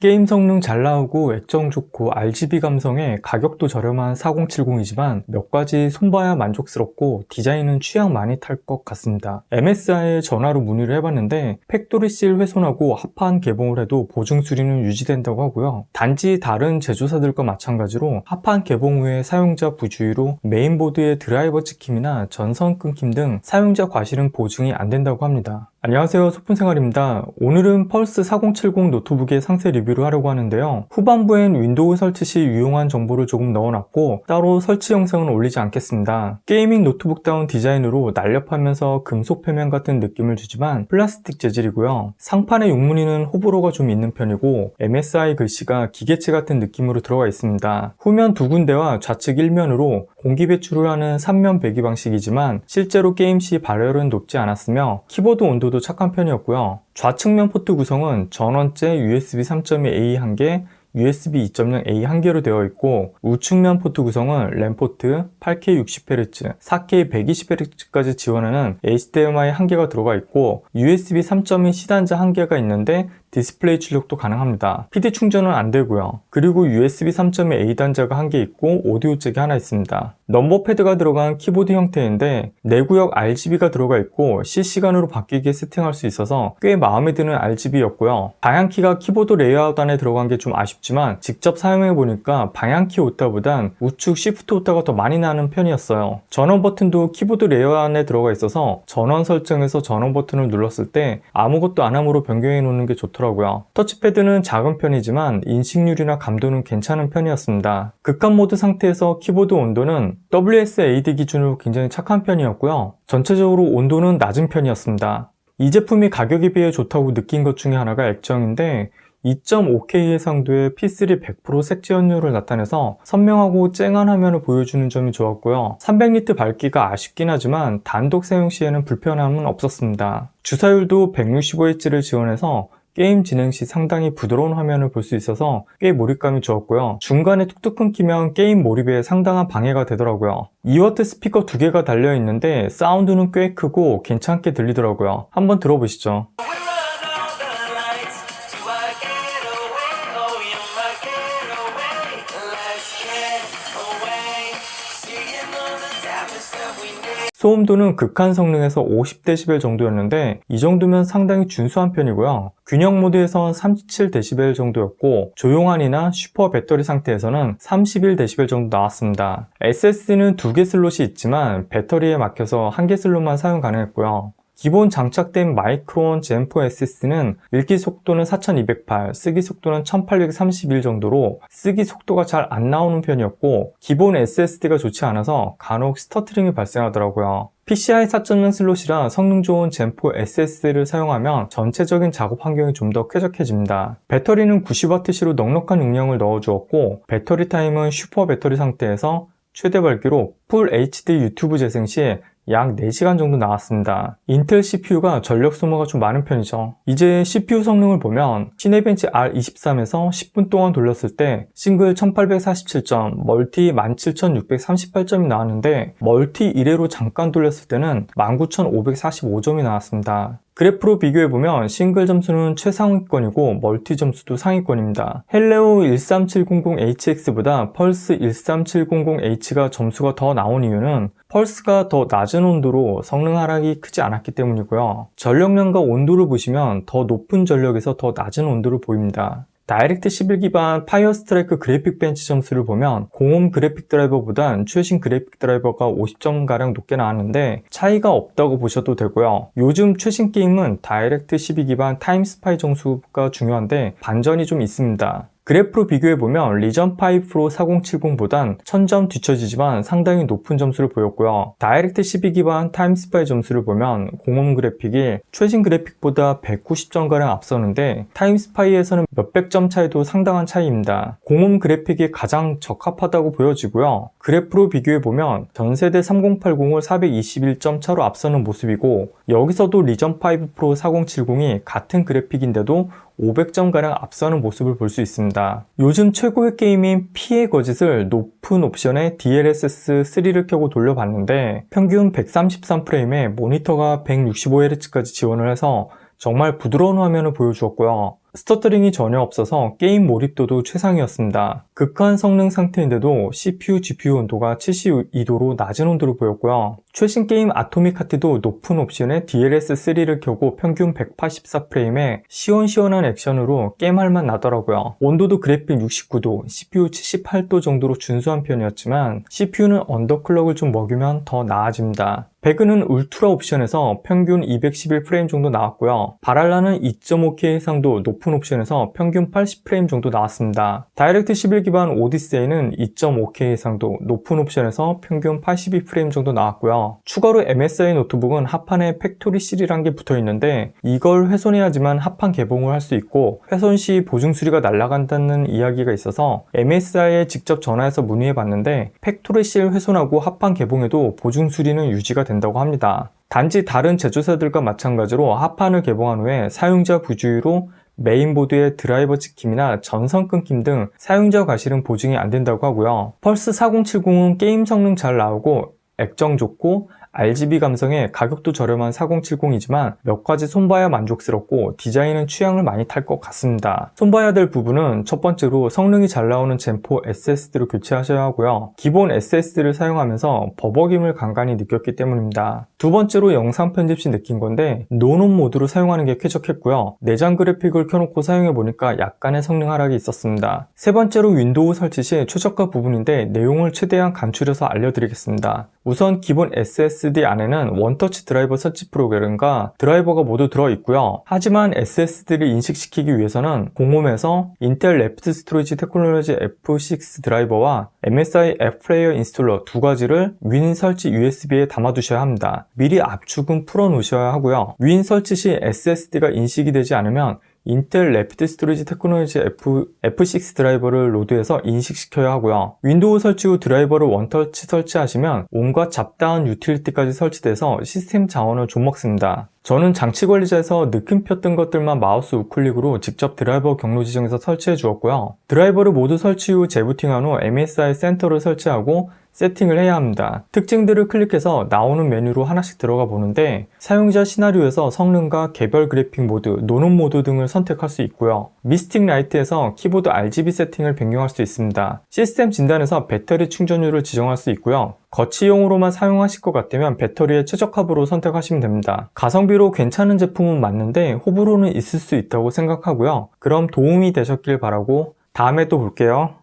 게임 성능 잘 나오고 액정 좋고 RGB 감성에 가격도 저렴한 4070이지만 몇 가지 손봐야 만족스럽고 디자인은 취향 많이 탈 것 같습니다. MSI에 전화로 문의를 해봤는데 팩토리실 훼손하고 합판 개봉을 해도 보증 수리는 유지된다고 하고요. 단지 다른 제조사들과 마찬가지로 합판 개봉 후에 사용자 부주의로 메인보드의 드라이버 찍힘이나 전선 끊김 등 사용자 과실은 보증이 안 된다고 합니다. 안녕하세요 소푼생활입니다. 오늘은 펄스 4070 노트북의 상세 리뷰 를 하려고 하는데요. 후반부엔 윈도우 설치 시 유용한 정보를 조금 넣어놨고 따로 설치 영상은 올리지 않겠습니다. 게이밍 노트북다운 디자인으로 날렵하면서 금속 표면 같은 느낌을 주지만 플라스틱 재질이고요. 상판의 용무늬는 호불호가 좀 있는 편이고 MSI 글씨가 기계체 같은 느낌으로 들어가 있습니다. 후면 두 군데와 좌측 1면으로 공기 배출을 하는 3면 배기 방식이지만 실제로 게임 시 발열은 높지 않았으며 키보드 온도도 착한 편이었고요. 좌측면 포트 구성은 전원째 USB 3.2A 한 개, USB 2.0A 한 개로 되어 있고 우측면 포트 구성은 램 포트 8K 60Hz, 4K 120Hz까지 지원하는 HDMI 한 개가 들어가 있고 USB 3.2 시단자 한 개가 있는데 디스플레이 출력도 가능합니다. PD 충전은 안 되고요. 그리고 USB 3.2A 단자가 한 개 있고 오디오 잭이 하나 있습니다. 넘버 패드가 들어간 키보드 형태인데 내구역 RGB가 들어가 있고 실시간으로 바뀌게 세팅할 수 있어서 꽤 마음에 드는 RGB였고요. 방향키가 키보드 레이아웃 안에 들어간 게 좀 아쉽지만 직접 사용해 보니까 방향키 오타보단 우측 시프트 오타가 더 많이 나는 편이었어요. 전원 버튼도 키보드 레이아웃 안에 들어가 있어서 전원 설정에서 전원 버튼을 눌렀을 때 아무것도 안 함으로 변경해 놓는 게 좋더라고요. 터치패드는 작은 편이지만 인식률이나 감도는 괜찮은 편이었습니다. 극한 모드 상태에서 키보드 온도는 WSAD 기준으로 굉장히 착한 편이었고요. 전체적으로 온도는 낮은 편이었습니다. 이 제품이 가격에 비해 좋다고 느낀 것 중에 하나가 액정인데 2.5K 해상도의 P3 100% 색지 연료를 나타내서 선명하고 쨍한 화면을 보여주는 점이 좋았고요. 300니트 밝기가 아쉽긴 하지만 단독 사용 시에는 불편함은 없었습니다. 주사율도 165Hz를 지원해서 게임 진행 시 상당히 부드러운 화면을 볼 수 있어서 꽤 몰입감이 좋았고요. 중간에 툭툭 끊기면 게임 몰입에 상당한 방해가 되더라고요. 2W 스피커 두 개가 달려 있는데 사운드는 꽤 크고 괜찮게 들리더라고요. 한번 들어보시죠. 소음도는 극한 성능에서 50dB 정도였는데 이 정도면 상당히 준수한 편이고요. 균형 모드에선 37dB 정도였고 조용한이나 슈퍼 배터리 상태에서는 31dB 정도 나왔습니다. SSD는 두 개 슬롯이 있지만 배터리에 막혀서 한 개 슬롯만 사용 가능했고요. 기본 장착된 마이크론 젠4 SSD는 읽기 속도는 4208, 쓰기 속도는 1831 정도로 쓰기 속도가 잘 안 나오는 편이었고 기본 SSD가 좋지 않아서 간혹 스터트링이 발생하더라고요. PCI 4.0 슬롯이라 성능 좋은 젠4 SSD를 사용하면 전체적인 작업 환경이 좀 더 쾌적해집니다. 배터리는 90W시로 넉넉한 용량을 넣어주었고 배터리 타임은 슈퍼 배터리 상태에서 최대 밝기로 풀 HD 유튜브 재생 시에 약 4시간 정도 나왔습니다. 인텔 CPU가 전력 소모가 좀 많은 편이죠. 이제 CPU 성능을 보면 시네벤치 R23에서 10분 동안 돌렸을 때 싱글 1847점, 멀티 17638점이 나왔는데 멀티 1회로 잠깐 돌렸을 때는 19545점이 나왔습니다. 그래프로 비교해보면 싱글 점수는 최상위권이고 멀티 점수도 상위권입니다. 헬레오 13700HX보다 펄스 13700H가 점수가 더 나온 이유는 펄스가 더 낮은 온도로 성능 하락이 크지 않았기 때문이고요. 전력량과 온도를 보시면 더 높은 전력에서 더 낮은 온도를 보입니다. 다이렉트 11 기반 파이어 스트라이크 그래픽 벤치 점수를 보면 공홈 그래픽 드라이버보단 최신 그래픽 드라이버가 50점가량 높게 나왔는데 차이가 없다고 보셔도 되고요. 요즘 최신 게임은 다이렉트 12 기반 타임 스파이 점수가 중요한데 반전이 좀 있습니다. 그래프로 비교해보면 리전 5 프로 4070보단 1000점 뒤처지지만 상당히 높은 점수를 보였고요. 다이렉트 12 기반 타임스파이 점수를 보면 공홈 그래픽이 최신 그래픽보다 190점가량 앞서는데 타임스파이에서는 몇백 점 차이도 상당한 차이입니다. 공홈 그래픽이 가장 적합하다고 보여지고요. 그래프로 비교해보면 전세대 3080을 421점 차로 앞서는 모습이고 여기서도 리전 5 프로 4070이 같은 그래픽인데도 500점가량 앞서는 모습을 볼 수 있습니다. 요즘 최고의 게임인 피해 거짓을 높은 옵션의 DLSS3를 켜고 돌려봤는데 평균 133프레임에 모니터가 165Hz까지 지원을 해서 정말 부드러운 화면을 보여주었고요. 스터터링이 전혀 없어서 게임 몰입도도 최상이었습니다. 극한 성능 상태인데도 CPU, GPU 온도가 72도로 낮은 온도로 보였고요. 최신 게임 아토믹 하트도 높은 옵션에 DLS3를 켜고 평균 184프레임에 시원시원한 액션으로 게임할 맛 나더라고요. 온도도 그래픽 69도, CPU 78도 정도로 준수한 편이었지만 CPU는 언더클럭을 좀 먹이면 더 나아집니다. 배그는 울트라 옵션에서 평균 211프레임 정도 나왔고요. 바랄라는 2.5K 해상도 높은 옵션에서 평균 80프레임 정도 나왔습니다. 다이렉트 11 기반 오디세이는 2.5K 해상도 높은 옵션에서 평균 82프레임 정도 나왔고요. 추가로 MSI 노트북은 합판에 팩토리 실이란 게 붙어 있는데 이걸 훼손해야지만 합판 개봉을 할 수 있고 훼손 시 보증 수리가 날아간다는 이야기가 있어서 MSI에 직접 전화해서 문의해 봤는데 팩토리 실 훼손하고 합판 개봉해도 보증 수리는 유지가 된다고 합니다. 단지 다른 제조사들과 마찬가지로 합판을 개봉한 후에 사용자 부주의로 메인보드의 드라이버 찍힘이나 전선 끊김 등 사용자 과실은 보증이 안 된다고 하고요. 펄스 4070은 게임 성능 잘 나오고 액정 좋고 RGB 감성에 가격도 저렴한 4070이지만 몇 가지 손봐야 만족스럽고 디자인은 취향을 많이 탈 것 같습니다. 손봐야 될 부분은 첫 번째로 성능이 잘 나오는 젠4 SSD로 교체하셔야 하고요. 기본 SSD를 사용하면서 버벅임을 간간히 느꼈기 때문입니다. 두 번째로 영상 편집 시 느낀 건데 노논 모드로 사용하는 게 쾌적했고요. 내장 그래픽을 켜놓고 사용해 보니까 약간의 성능 하락이 있었습니다. 세 번째로 윈도우 설치 시 최저가 부분인데 내용을 최대한 간추려서 알려드리겠습니다. 우선 기본 SSD 안에는 원터치 드라이버 설치 프로그램과 드라이버가 모두 들어있고요. 하지만 SSD를 인식시키기 위해서는 공홈에서 인텔 레프트 스토리지 테크놀로지 F6 드라이버와 MSI 앱 플레이어 인스톨러 두 가지를 윈 설치 USB에 담아두셔야 합니다. 미리 압축은 풀어 놓으셔야 하고요. 윈 설치 시 SSD가 인식이 되지 않으면 인텔 래피드 스토리지 테크놀로지 F, F6 드라이버를 로드해서 인식시켜야 하고요. 윈도우 설치 후 드라이버를 원터치 설치하시면 온갖 잡다한 유틸리티까지 설치돼서 시스템 자원을 좀 먹습니다. 저는 장치 관리자에서 느낌표 뜬 것들만 마우스 우클릭으로 직접 드라이버 경로 지정해서 설치해 주었고요. 드라이버를 모두 설치 후 재부팅한 후 MSI 센터를 설치하고 세팅을 해야 합니다. 특징들을 클릭해서 나오는 메뉴로 하나씩 들어가 보는데 사용자 시나리오에서 성능과 개별 그래픽 모드, 노는 모드 등을 선택할 수 있고요. 미스틱 라이트에서 키보드 RGB 세팅을 변경할 수 있습니다. 시스템 진단에서 배터리 충전율을 지정할 수 있고요. 거치용으로만 사용하실 것 같다면 배터리의 최적합으로 선택하시면 됩니다. 가성비로 괜찮은 제품은 맞는데 호불호는 있을 수 있다고 생각하고요. 그럼 도움이 되셨길 바라고 다음에 또 볼게요.